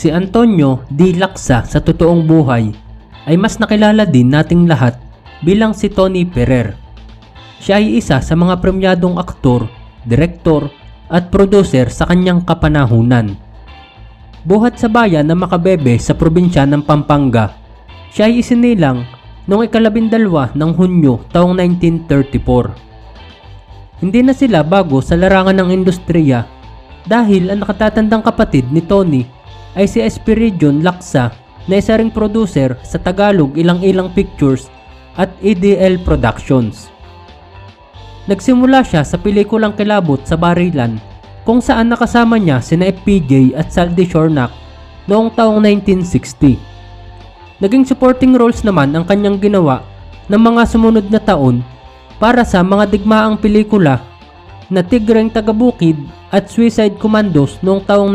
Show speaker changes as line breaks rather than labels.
Si Antonio D. Laksa sa totoong buhay ay mas nakilala din nating lahat bilang si Tony Ferrer. Siya ay isa sa mga premyadong aktor, direktor at producer sa kanyang kapanahunan. Buhat sa bayan ng Makabebe sa probinsya ng Pampanga, siya ay isinilang noong ikalabindalwa ng Hunyo taong 1934. Hindi na sila bago sa larangan ng industriya dahil ang nakatatandang kapatid ni Tony ay si Espiridion Laksa na isa ring producer sa Tagalog Ilang-Ilang Pictures at EDL Productions. Nagsimula siya sa pelikulang Kilabot sa Barilan kung saan nakasama niya sina FPJ at Saldi Shornak noong taong 1960. Naging supporting roles naman ang kanyang ginawa ng mga sumunod na taon para sa mga digmaang pelikula na Tigreng Tagabukid at Suicide Commandos noong taong